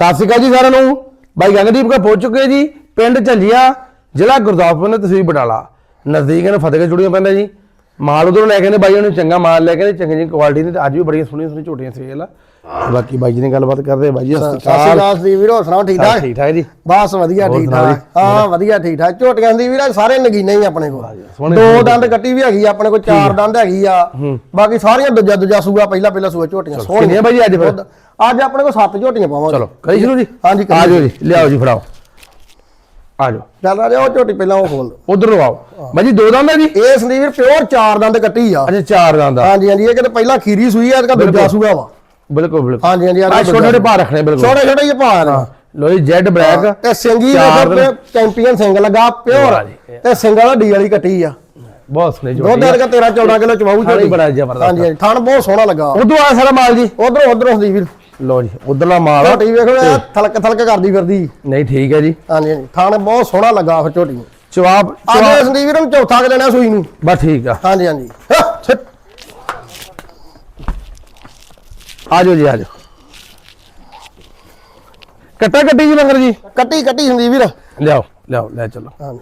ਸਤਿ ਸ਼੍ਰੀ ਅਕਾਲ ਜੀ ਸਾਰਿਆਂ ਨੂੰ। ਬਾਈ ਗੰਗਦੀਪ ਕਾ ਪਹੁੰਚ ਚੁੱਕੇ ਜੀ। ਪਿੰਡ ਝੰਜੀਆਂ, ਜ਼ਿਲ੍ਹਾ ਗੁਰਦਾਸਪੁਰ ਨੇ ਤਹਿਸੀਲ ਬਟਾਲਾ। ਨਜ਼ਦੀਕ ਨੇ ਫਤਿਹਗੜ੍ਹ ਚੂੜੀਆਂ ਪੈਂਦਾ ਜੀ। ਮਾਲ ਉਧਰੋਂ ਲੈ ਕੇ ਨੇ ਬਾਈ ਉਹਨੇ ਚੰਗਾ ਮਾਲ ਲੈ ਕੇ ਨੇ ਚੰਗੀ ਜੀ ਕੁਆਲਿਟੀ ਦੇ ਤੇ ਅੱਜ ਵੀ ਬੜੀਆਂ ਸੋਹਣੀਆਂ ਸੋਹਣੀਆਂ ਝੋਟੀਆਂ ਸੇਲ ਆ। ਬਾਕੀ ਬਾਈ ਜੀ ਨੇ ਗੱਲਬਾਤ ਕਰਦੇ ਆ ਬਾਈ ਜੀ ਸਤਿ ਸ਼੍ਰੀ ਅਕਾਲ। ਅਕਾਲ ਜੀ ਵੀਰੋ ਸੁਣਾਓ ਠੀਕ ਠਾਕ? ਠੀਕ ਠਾਕ ਜੀ। ਬਸ ਵਧੀਆ ਠੀਕ ਠਾਕ। ਹਾਂ ਵਧੀਆ ਠੀਕ ਠਾਕ। ਝੋਟੀਆਂ ਦੀ ਵੀਰਾ ਸਾਰੇ ਨਗੀਨੇ ਹੀ ਆਪਣੇ ਕੋਲ। ਦੋ ਦੰਦ ਕੱਟੀ ਵੀ ਹੈਗੀ ਆਪਣੇ ਕੋਲ ਚਾਰ ਦੰਦ ਹੈਗੀ ਆ। ਬਾਕੀ ਸਾਰੀਆਂ ਦੂਜਾ ਦੂਜਾ ਸੂਆ ਪਹਿਲਾ ਪਹਿਲਾ ਸੂਆ ਝੋਟੀਆਂ ਕਿੰਨੀਆਂ ਬਾਈ ਜੀ ਅੱਜ ਫਿਰ? ਅੱਜ ਆਪਣੇ ਕੋਲ ਸੱਤ ਝੋਟੀਆਂ ਪਾਵਾਂਗੇ। ਚਲੋ ਕਰੀ ਸ਼ੁਰੂ ਜੀ? ਹਾਂਜੀ, ਕਰੀਏ। ਆ ਜਾਓ ਜੀ ਲਿਆਓ ਜੀ ਫੜਾਓ। ਆ ਜਾਓ। ਚੱਲ ਆ ਜਾ ਉਹ ਝੋਟੀ ਪਹਿਲਾਂ ਉਹ ਖੋਲ ਉਧਰ ਆਓ ਬਾਈ ਜੀ ਦੋ ਦੰਦ ਹੈ ਜੀ? ਇਹ ਵੀਰ ਪਿਓਰ ਚਾਰ ਦੰਦ ਕੱਟੀ ਆ। ਅੱਛਾ ਚਾਰ ਦੰਦ ਆ। ਹਾਂਜੀ ਹਾਂਜੀ ਇਹ ਕਿਤੇ ਪਹਿਲਾਂ ਖੀਰੀ ਸੂਈ ਆ ਇਹਦਾ ਦੂਜਾ ਬਿਲਕੁਲ। ਸੂਆ ਵਾ। ਬਿਲਕੁਲ ਬਿਲਕੁਲ। ਹਾਂਜੀ ਹਾਂਜੀ ਆ ਛੋਟੇ ਛੋਟੇ ਭਾਅ ਰੱਖਣੇ ਬਿਲਕੁਲ। ਛੋਟੇ ਛੋਟੇ ਜਿਹੇ ਭਾਅ ਨੇ। ਲੋ ਜੀ ਜੈਡ ਬਲੈਕ ਤੇ ਸਿੰਗੀ ਚਾਰ ਦੇ ਦਿਨ। ਚੈਂਪੀਅਨ ਸਿੰਘ ਲੱਗਾ ਪਿਓਰ ਵਾਹ ਜੀ। ਤੇ ਸਿੰਗਲ ਡੀ ਵਾਲੀ ਕੱਟੀ ਆ। ਬਹੁਤ ਸੋਹਣੀ ਦੁੱਧ ਝੋਟੀ ਵਰਗਾ 13 14 ਕਿਲੋ ਚਵਾਉ ਥਾਣੀ ਬੜਾ ਜ਼ਬਰਦਸਤ ਹਾਂਜੀ ਹਾਂਜੀ ਥਣ ਬਹੁਤ ਸੋਹਣਾ ਲੱਗਾ। ਉਦੋਂ ਆ ਸਾਰਾ ਮਾਲ ਜੀ? ਉਧਰੋਂ ਉਧਰੋਂ ਸੰਦੀਪ ਵੀਰ ਲੋ ਜੀ ਉਧਰਲਾ ਮਾਲ ਆ। ਝੋਟੀ ਵੇਖੋ ਇਹ ਥਲਕ ਥਲਕ ਕਰਦੀ ਫਿਰਦੀ। ਨਹੀਂ ਠੀਕ ਹੈ ਜੀ। ਹਾਂਜੀ ਹਾਂਜੀ। ਥਣ ਬਹੁਤ ਸੋਹਣਾ ਲੱਗਾ ਫਿਰ ਝੋਟੀ ਜਵਾਬ ਅੱਜ ਸੰਦੀਪ ਵੀਰ ਨੂੰ ਚੌਥਾ ਕਿ ਦੇਣਾ ਸੂਈ ਨੂੰ। ਬਸ ਠੀਕ ਆ। ਹਾਂਜੀ ਹਾਂਜੀ। ਛਿੱਟ। ਆ ਜਾਓ ਜੀ ਆ ਜਾਓ। ਕੱਟਾ ਕੱਟੀ ਜੀ ਮਗਰ ਜੀ? ਕੱਟੀ ਕੱਟੀ ਸੰਦੀਪ ਵੀਰ। ਲਿਆਓ ਲਿਆਓ ਲੈ ਚਲੋ। ਹਾਂਜੀ।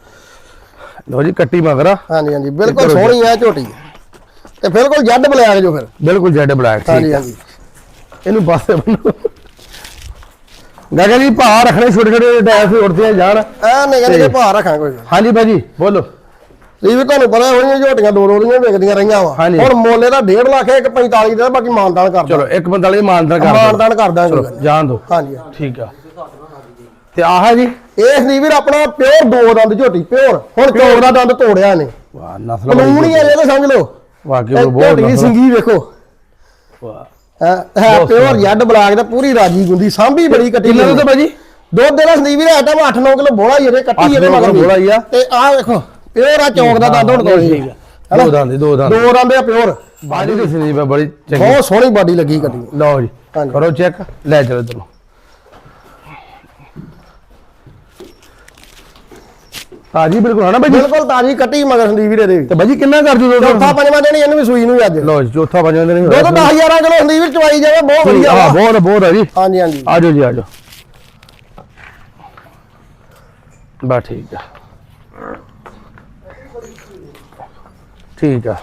ਲੋ ਜੀ ਕੱਟੀ ਮਗਰ ਆ। ਹਾਂਜੀ ਹਾਂਜੀ। ਬਿਲਕੁਲ। ਸੋਹਣੀ ਆ ਝੋਟੀ। ਤੇ ਬਿਲਕੁਲ ਜੱਡ ਬਲਿਆਗ ਜੋ ਫਿਰ। ਬਿਲਕੁਲ ਜੈਡ ਬਲੈਕ ਹਾਂਜੀ ਠੀਕ ਆ। ਹਾਂਜੀ। ਇਹਨੂੰ ਪਾਸੇ ਬੰਨੋ ਗਾਗਾ ਜੀ ਭਾਅ ਰੱਖਣੇ ਛੋਟੇ ਛੋਟੇ ਡੈਸ ਉੜਦੇ ਜਾਣ। ਐ ਨਿਕਲ ਕੇ ਭਾਰ ਰੱਖਾਂ ਕੋਈ ਹਾਂਜੀ ਭਾਜੀ ਬੋਲੋ। ਇਹ ਵੀ ਤੁਹਾਨੂੰ ਪਤਾ ਹੋਣੀਆਂ ਝੋਟੀਆਂ ਦੋ ਦੋ ਦੀਆਂ ਵਿਕਦੀਆਂ ਰਹੀਆਂ ਵਾ। ਹੁਣ ਮੋਲੇ ਦਾ 1.5 ਲੱਖ ਇੱਕ 45 ਦਾ ਬਾਕੀ ਮਾਨਦਾਨ ਕਰ ਚਲੋ ਇੱਕ ਬੰਦਾ ਲਈ ਮਾਨਦਾਰ ਕਰ। ਮਾਨਦਾਨ ਕਰ ਦਾਂਗੇ ਜਾਣ ਦੋ। ਹਾਂਜੀ। ਠੀਕ ਆ। ਤੇ ਆਹ ਜੀ। ਇਹ ਸੰਦੀਪ ਵੀਰ ਆਪਣਾ ਪਿਓਰ ਦੋ ਦੰਦ ਝੋਟੀ ਪਿਓਰ। ਹੁਣ ਚੌੜ ਦਾ ਦੰਦ ਤੋੜਿਆ ਨੇ ਵਾਹ ਨਸਲ ਕਾਨੂੰਨ ਹੀ ਆ ਇਹ ਤਾਂ ਸਮਝ ਲਓ। ਉਹ ਬਹੁਤ ਝੋਟੀ ਦੀ ਸਿੰਗੀ ਵੇਖੋ। ਵਾਹ। ਹੈ ਪਿਓਰ ਸੋਹਣੀ। ਜੱਡ ਬਲਾਕ ਦਾ ਪੂਰੀ ਰਾਜੀ ਗੁੰਦੀ ਸਾਂਭੀ ਬੜੀ ਕੱਟੀ ਕਿੰਨਾ ਦੁੱਧ ਭਾਜੀ? ਦੁੱਧ ਦੇ ਨਾਲ ਸੰਦੀਪ ਵੀਰ ਆਟਾ 8-9 ਕਿਲੋ ਬੋਲਾ ਹੀ ਇਹਦੇ ਕੱਟੀ ਅੱਠ ਇਹਦੇ ਨੌ ਮਗਰ। ਕਿਲੋ ਬੋਲਾ ਹੀ ਆ। ਤੇ ਆਹ ਵੇਖੋ ਪਿਓਰ ਆ ਚੌਂਕ ਦਾ ਦੰਦ ਹੁਣ ਤੋੜੀ ਠੀਕ ਆ ਦੋ ਦੰਦ ਦੋ ਦੰਦ। ਦੋ ਦੰਦ ਆ ਪਿਓਰ ਬਾਜੀ ਦੀ ਸੰਦੀਪ ਬੜੀ ਚੰਗੀ। ਬਹੁਤ ਸੋਹਣੀ ਬਾਡੀ ਲੱਗੀ ਕੱਟੀ। ਲਓ ਜੀ। ਕਰੋ ਚੈੱਕ ਲੈ ਚਲੋ ਇਧਰ ਤਾਜੀ ਬਿਲਕੁਲ ਹੈ ਨਾ ਭਾਜੀ ਬਿਲਕੁਲ ਤਾਜੀ ਕੱਟੀ ਮਗਰ ਸੰਦੀਪ ਵੀਰ ਇਹਦੇ ਤੇ ਭਾਜੀ ਕਿੰਨਾ ਕਰ ਦੂ ਦੁੱਧ ਚੌਥਾ ਪੰਜਵਾਂ ਦਿਨ ਇਹਨੂੰ ਵੀ ਸੂਈ ਨੂੰ ਅੱਜ। ਜੀ ਚੌਥਾ ਪੰਜਵਾਂ ਦਿਨ ਦੁੱਧ 10000 ਕਿਲੋ ਸੰਦੀਪ ਵੀਰ ਚਵਾਈ ਜਾਵੇ ਬਹੁਤ ਵਧੀਆ। ਹਾਂ ਵਾ। ਬਹੁਤ ਬਹੁਤ ਹੈ ਜੀ। ਹਾਂਜੀ ਹਾਂਜੀ। ਆਜੋ ਜੀ ਆਜੋ। ਬਾ ਠੀਕ ਆ। ਠੀਕ ਆ।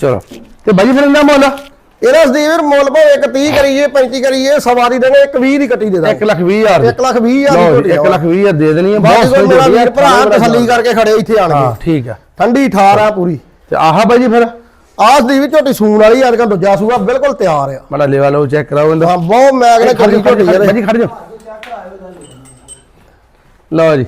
ਚਲੋ। ਤੇ ਭਾਜੀ ਫਿਰ ਇਹਦਾ ਮੁੱਲ? ਇਹਦਾ ਸੰਦੀਪ ਵੀਰ ਮੁੱਲ ਭਾਵੇਂ ਇੱਕ 30 ਕਰੀਏ 35 ਕਰੀਏ ਸਵਾਰੀ ਦੇਣੇ ਇੱਕ 20 ਦੀ ਕੱਟੀ ਦੇ ਦਾਂ 1 ਲੱਖ 20 ਹਜ਼ਾਰ ਇੱਕ ਲੱਖ ਵੀਹ ਹਜ਼ਾਰ ਦੀ ਝੋਟੀ 1 ਲੱਖ 20 ਹਜ਼ਾਰ ਦੇ ਦੇਣੀ ਹੈ ਬਾਕੀ ਕੋਈ ਮੇਰਾ ਵੀਰ ਭਰਾ ਤਸੱਲੀ ਕਰਕੇ ਖੜੇ ਇੱਥੇ ਆਣ ਹਾਂ ਕੇ ਠੀਕ ਆ। ਠੰਡੀ ਠਾਰ ਆ ਪੂਰੀ। ਤੇ ਆਹ ਭਾਜੀ ਫਿਰ? ਆਸ ਦੀ ਵੀ ਝੋਟੀ ਸੂਣ ਵਾਲੀ ਅੱਜ ਕੱਲ ਦੂਜਾ ਸੂਆ ਬਿਲਕੁਲ ਤਿਆਰ ਆ। ਬੜਾ ਲੈਵਲ ਉਹ ਚੈੱਕ ਕਰਾਓ ਇਹਦਾ। ਹਾਂ ਬਹੁਤ ਮੈਂ ਕਹਿੰਦਾ ਖੜ ਝੋਟੀ ਇਹਦੇ। ਭਾਜੀ ਖੜ ਜਾਓ। ਲਓ ਜੀ।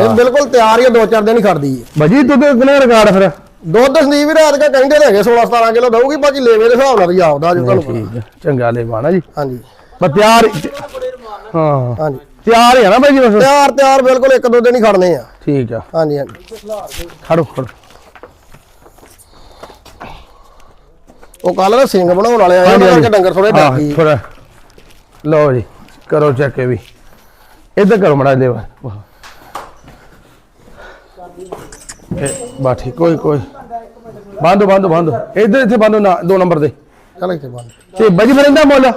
ਇਹ ਬਿਲਕੁਲ ਤਿਆਰ ਹੀ ਆ ਦੋ ਚਾਰ ਦਿਨ ਹੀ ਖੜਦੀ ਹੈ ਭਾਜੀ ਦੁੱਧ ਕਿੰਨਾ ਰਿਕਾਰਡ ਫਿਰ? ਦੁੱਧ ਸੰਦੀਪ ਵੀਰ ਅੱਜ ਕੱਲ ਕਹਿੰਦੇ ਨੇ ਹੈਗੇ 16 17 ਕਿਲੋ ਦਊਗੀ ਬਾਕੀ ਲੇਵੇ ਦੇ ਹਿਸਾਬ ਨਾਲ ਹੀ ਆਪਦਾ ਜੋ ਤੁਹਾਨੂੰ ਪਤਾ। ਠੀਕ ਹੈ। ਚੰਗਾ ਲੈਵਾਣਾ ਜੀ। ਹਾਂਜੀ। ਬਸ ਤਿਆਰ ਹਾਂ ਹਾਂਜੀ। ਤਿਆਰ ਹੀ ਆ ਨਾ ਭਾਈ ਜੀ ਬਸ? ਤਿਆਰ ਤਿਆਰ ਬਿਲਕੁਲ ਇੱਕ ਦੋ ਦਿਨ ਹੀ ਖੜਨੇ ਆ। ਠੀਕ ਆ। ਹਾਂਜੀ ਹਾਂਜੀ। ਖੜੋ ਖੜੋ। ਉਹ ਕੱਲ ਨਾ ਸਿੰਘ ਬਣਾਉਣ ਵਾਲੇ ਆਏ ਉਹਨਾਂ ਕਰਕੇ ਡੰਗਰ ਥੋੜੇ ਹਾਂ, ਡੱਕੀ ਥੋੜਾ ਲਓ ਜੀ ਕਰੋ ਚੈੱਕ ਇਹ ਵੀ। ਇੱਧਰ ਕਰੋ ਮੜਾ ਦੇਵਾ ਬਾ ਠੀਕ ਕੋਈ ਕੋਈ। ਬੰਦੋ ਬੰਦੋ ਬੰਦੋ ਇੱਧਰ ਇੱਥੇ ਬੰਦੋ ਨਾ ਦੋ ਨੰਬਰ ਦੇ। ਚਲ ਇੱਥੇ ਬੰਦ ਤੇ ਬਾਜੀ ਫਿਰ ਇਹਦਾ ਮੁੱਲ?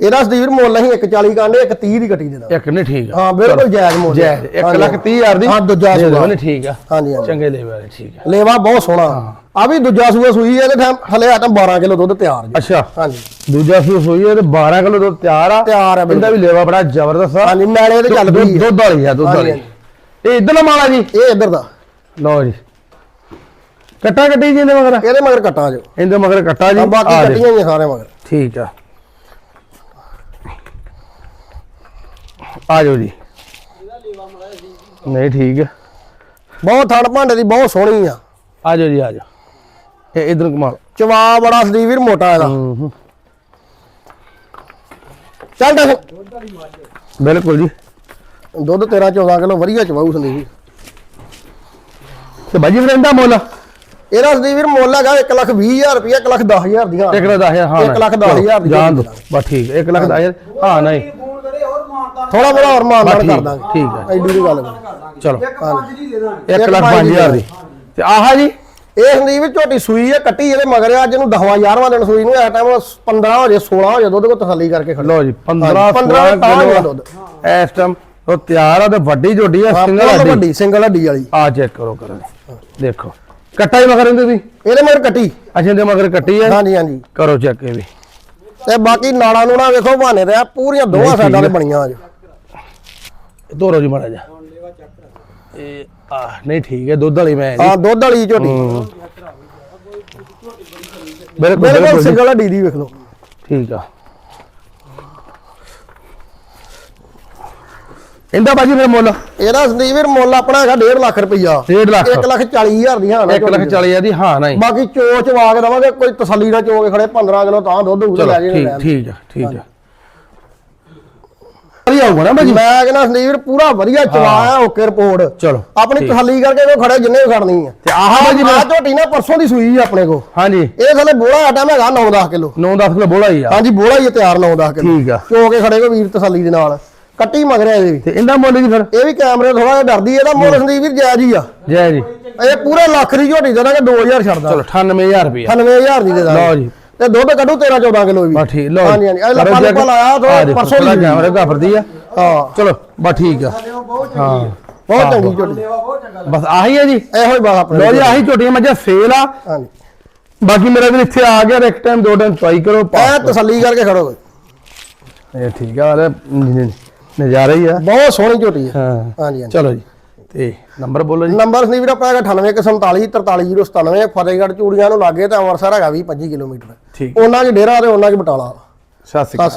ਇਹਦਾ ਸੰਦੀਪ ਵੀਰ ਮੁੱਲ ਅਸੀਂ 140 ਕਾਂਡੇ 130 ਦੀ ਕੱਟੀ ਦੇ ਦਾਂ ਇੱਕ ਨਹੀਂ ਠੀਕ ਆ। ਹਾਂ ਬਿਲਕੁਲ ਜਾਇਜ਼ ਮੁੱਲ। ਜੈ 1 ਹਾਂਜੀ। ਲੱਖ 30 ਹਜ਼ਾਰ ਦੀ। ਹਾਂ ਦੂਜਾ ਸੂਆ। ਨਹੀਂ ਠੀਕ ਆ। ਹਾਂਜੀ ਹਾਂਜੀ। ਚੰਗੇ ਲੈ ਵਾਲੇ ਠੀਕ ਆ। ਲੇਵਾ ਬਹੁਤ ਸੋਹਣਾ। ਆ ਵੀ ਦੂਜਾ ਸੂਆ ਸੂਈ ਹੈ ਤੇ ਹਲੇ ਆਟਮ 12 ਕਿਲੋ ਦੁੱਧ ਤਿਆਰ ਜੀ। ਅੱਛਾ। ਹਾਂਜੀ। ਦੂਜਾ ਸੂਸ ਹੋਈ ਹੈ ਤੇ 12 ਕਿਲੋ ਦੁੱਧ ਤਿਆਰ ਆ। ਤਿਆਰ ਆ ਇਹਦਾ ਵੀ ਲੈਵਾ ਬੜਾ ਜ਼ਬਰਦਸਤ ਆ। ਹਾਂਜੀ ਨਾਲੇ ਤੇ ਚੱਲ ਪਈ। ਦੁੱਧ ਵਾਲੀ ਆ ਦੁੱਧ ਵਾਲੀ। ਇਹ ਇਧਰਲਾ ਮਾਲਾ ਜੀ? ਇਹ ਇੱਧਰ ਦਾ। ਲਓ ਜੀ। ਕੱਟਾ ਕੱਟੀ ਜੀ ਇਹਦੇ ਮਗਰ? ਇਹਦੇ ਮਗਰ ਕੱਟਾਂ ਜੋ। ਇਹਦੇ ਮਗਰ ਕੱਟਾ ਜੀ। ਬਾਕੀ ਆ। ਕੱਟੀਆਂ ਹੀ ਆ ਸਾਰੇ ਮਗਰ। ਠੀਕ ਆ। ਆ ਜਾਓ ਜੀ। ਨਹੀਂ ਠੀਕ ਆ। ਬਹੁਤ ਥਣ ਭਾਂਡੇ ਦੀ ਬਹੁਤ ਸੋਹਣੀ ਆ। ਆ ਜਾਓ ਜੀ ਆ ਜਾਓ। ਇਹ ਇਧਰ ਕਮਾਲ ਚਵਾ ਬੜਾ ਸੰਦੀਪ ਵੀਰ ਮੋਟਾ ਇਹਦਾ। ਹੂੰ ਹੂੰ। ਚੱਲ ਦੱਸ। ਬਿਲਕੁਲ ਜੀ। ਦੁੱਧ 13 14 ਕਿਲੋ ਵਧੀਆ ਚਵਾਉ ਸੰਦੀਪ ਵੀਰ ਤੇ ਬਾਜੀ ਫਿਰ ਇਹਦਾ ਮੁੱਲ? ਇਹਦਾ ਸੰਦੀਪ ਵੀਰ ਮੁੱਲ ਹੈਗਾ 1 ਲੱਖ 20 ਹਜ਼ਾਰ ਰੁਪਇਆ 1 ਲੱਖ 10 ਹਜ਼ਾਰ ਦੀਆਂ ਇੱਕ ਲੱਖ 10000 ਹਾਂ ਇੱਕ ਲੱਖ ਦਸ ਹਜ਼ਾਰ ਦੀ ਜਾਣ ਦੋ ਬਸ ਠੀਕ ਹੈ 1 ਲੱਖ 10000 ਹਾਂ ਨਹੀਂ। ਥੋੜਾ ਬੜਾ ਹੋਰ ਮਾਨ ਨਾਲ। ਕਰ ਦਾਂਗੇ ਠੀਕ ਹੈ। ਐਡੀ ਦੀ ਗੱਲ ਚਲੋ। ਹਾਂਜੀ 1 ਲੱਖ 5000 ਦੀ ਤੇ ਆਹ ਜੀ? ਇਹ ਸੰਦੀਪ ਝੋਟੀ ਸੂਈ ਹੈ ਕੱਟੀ ਇਹਦੇ ਮਗਰ ਆ, ਅੱਜ ਨੂੰ 10ਵਾਂ 11ਵਾਂ ਦਿਨ ਸੂਈ ਨੂੰ ਇਸ ਟਾਈਮ 15 ਹੋ ਜੇ 16 ਹੋ ਜੇ ਦੁੱਧ ਕੋ ਤਸੱਲੀ ਕਰਕੇ ਖੜੋ ਲਓ ਜੀ 15 ਹਾਂਜੀ, 15 16 ਤਾਂ ਹੋਇਆ ਕਿਲੋ ਦੁੱਧ। ਇਸ ਟਾਈਮ ਉਹ ਤਿਆਰ ਆ ਤੇ ਵੱਡੀ ਝੋਟੀ ਆ ਸਿੰਗਲ ਹੱਡੀ। ਵੱਡੀ ਸਿੰਗਲ ਹੱਡੀ ਵਾਲੀ। ਆ ਚੈੱਕ ਕਰੋ ਕਰੋ। ਦੇਖੋ। ਕੱਟਾ ਹੀ ਮਗਰ ਇਹਦੇ ਵੀ ਇਹਦੇ ਮਗਰ ਕੱਟੀ। ਅੱਛਾ ਇਹਦੇ ਮਗਰ ਕੱਟੀ ਹੈ? ਹਾਂਜੀ ਹਾਂਜੀ। ਕਰੋ ਚੈੱਕ ਇਹ ਵੀ। ਤੇ ਬਾਕੀ ਨਾਲਾਂ ਨੂਣਾ ਵੇਖੋ ਬਹਾਨੇ ਤੇ ਆ ਪੂਰੀਆਂ ਦੋਵਾਂ ਸਾਈਡਾਂ ਤੇ ਬਣੀਆਂ ਅੱਜ। ਤੋਰੋ ਜੀ ਮਾੜਾ ਜਾ ਇਹ ਆ ਨਹੀਂ ਠੀਕ ਹੈ ਦੁੱਧ ਵਾਲੀ ਮੈਂ ਹਾਂ ਦੁੱਧ ਵਾਲੀ ਝੋਟੀ। ਬਿਲਕੁਲ ਬਿਲਕੁਲ। ਸਿੰਗਲ ਹੱਡੀ ਦੀ ਵੇਖ ਲਓ। ਠੀਕ ਆ। ਇਹਦਾ ਬਾਜੀ ਮੇਰਾ ਮੁੱਲ? ਇਹਦਾ ਸੰਦੀਪ ਵੀਰ ਮੁੱਲ ਆਪਣਾ ਹੈਗਾ 1.5 ਲੱਖ ਰੁਪਈਆ। 1.5 ਲੱਖ। 1 ਲੱਖ 40 ਹਜ਼ਾਰ ਦੀ ਹਾਂ 1 ਲੱਖ 40 ਹਜ਼ਾਰ ਦੀ ਹਾਂ ਨਹੀਂ। ਬਾਕੀ ਚੋਚ ਵਾ ਕੇ ਦਵਾਂਗੇ ਕੋਈ ਤਸੱਲੀ ਨਾਲ ਚੋ ਕੇ ਖੜੇ 15 ਕਿਲੋ ਤਾਂ ਦੁੱਧ ਚਲੋ ਲੈ ਜੇ ਠੀਕ ਠੀਕ ਆ ਠੀਕ ਆ। ਵਧੀਆ ਹੋਊਗਾ ਨਾ ਬਾਜੀ ਮੈਂ ਕਹਿੰਦਾ ਸੰਦੀਪ ਵੀਰ ਪੂਰਾ ਵਧੀਆ ਚਵਾਇਆ ਓਕੇ ਰਿਪੋਰਟ। ਚਲੋ ਆਪਣੀ ਤਸੱਲੀ ਕਰਕੇ ਉਹ ਖੜੇ ਜਿੰਨੇ ਵੀ ਖੜਨੀ ਆ। ਤੇ ਆਹ ਬਾਜੀ ਆ ਝੋਟੀ ਨਾ ਪਰਸੋਂ ਦੀ ਸੂਈ ਆ ਆਪਣੇ ਕੋ ਹਾਂਜੀ। ਇਹ ਥਲੇ ਬੋਲਾ ਆਟਾ ਹੈਗਾ 9-10 ਕਿਲੋ। 9-10 ਕਿਲੋ ਬੋਲਾ ਹੀ ਆ। ਹਾਂਜੀ ਬੋਲਾ ਹੀ ਤਿਆਰ 9-10 ਕਿਲੋ। ਠੀਕ ਆ। ਚੋ ਕੇ ਖੜੇ ਕੋ ਵੀਰ ਤਸੱਲੀ ਦੇ ਨਾਲ। ਕੱਟੀ ਮਗਰਿਆ ਇਹਦੇ ਵੀ। ਤੇ ਇਹਦਾ ਮੁੱਲ ਜੀ ਫਿਰ? ਇਹ ਵੀ ਕੈਮਰੇ ਥੋੜਾ ਜਿਹਾ ਡਰਦੀ ਇਹਦਾ ਮੁੱਲ ਸੰਦੀਪ ਵੀਰ ਜਾਇਜ਼ ਹੀ ਆ। ਜੈ ਜੀ ਇਹ ਪੂਰੇ ਲੱਖ ਦੀ ਝੋਟੀ ਦੇ ਦਾਂਗੇ 2000 ਛੱਡਦਾ। ਚਲੋ 98000 ਰੁਪਏ 98000 ਦੀ ਦੇ ਦਾਂਗੇ। ਲਓ ਜੀ। ਤੇ ਦੁੱਧ ਕੱਢੂ 13-14 ਕਿਲੋ ਵੀ। ਬਸ ਠੀਕ ਲਓ ਹਾਂਜੀ ਹਾਂਜੀ। ਲੱਪਾ ਲੱਪਾ ਲਾਇਆ ਥੋੜਾ ਪਰਸੋਂ ਦੀ। ਕੈਮਰੇ ਘਾਫਰਦੀ ਆ। ਹਾਂ। ਚਲੋ ਬਸ ਠੀਕ ਆ। ਹਾਂ। ਬਹੁਤ ਚੰਗੀ ਝੋਟੀ। ਬਸ ਆਹੀ ਹੈ ਜੀ। ਇਹੋ ਹੀ ਬਾਤ ਆਪਣੇ ਲੋ ਜੀ ਆਹੀ ਝੋਟੀਆਂ ਮੱਝਾਂ ਸੇਲ ਆ। ਹਾਂਜੀ। ਬਾਕੀ ਮੇਰਾ ਵੀ ਇੱਥੇ ਆ ਗਿਆ ਇੱਕ ਟਾਈਮ ਦੋ ਟਾਈਮ ਟਰਾਈ ਕਰੋ ਐ ਤਸੱਲੀ ਕਰਕੇ ਖੜੋ। ਇਹ ਠੀਕ ਆ ਵਾਲੇ ਨਜ਼ਾਰਾ ਹੀ ਆ। ਬਹੁਤ ਸੋਹਣੀ ਝੋਟੀ ਹੈ ਹਾਂ। ਹਾਂਜੀ ਹਾਂਜੀ। ਚਲੋ ਜੀ। ਤੇ ਨੰਬਰ ਬੋਲੋ ਜੀ। ਨੰਬਰ ਸੰਦੀਪ ਵੀਰ ਆਪਣਾ ਹੈਗਾ 9847 43097 ਫਤਿਹਗੜ੍ਹ ਚੂੜੀਆਂ ਨੂੰ ਲਾਗੇ ਤੇ ਅੰਮ੍ਰਿਤਸਰ ਹੈਗਾ 20 25 ਕਿਲੋਮੀਟਰ। ਠੀਕ। ਉਹਨਾਂ ਚ ਡੇਰਾ ਤੇ ਉਹਨਾਂ ਚ ਬਟਾਲਾ। ਸਤਿ ਸ਼੍ਰੀ ਅਕਾਲ।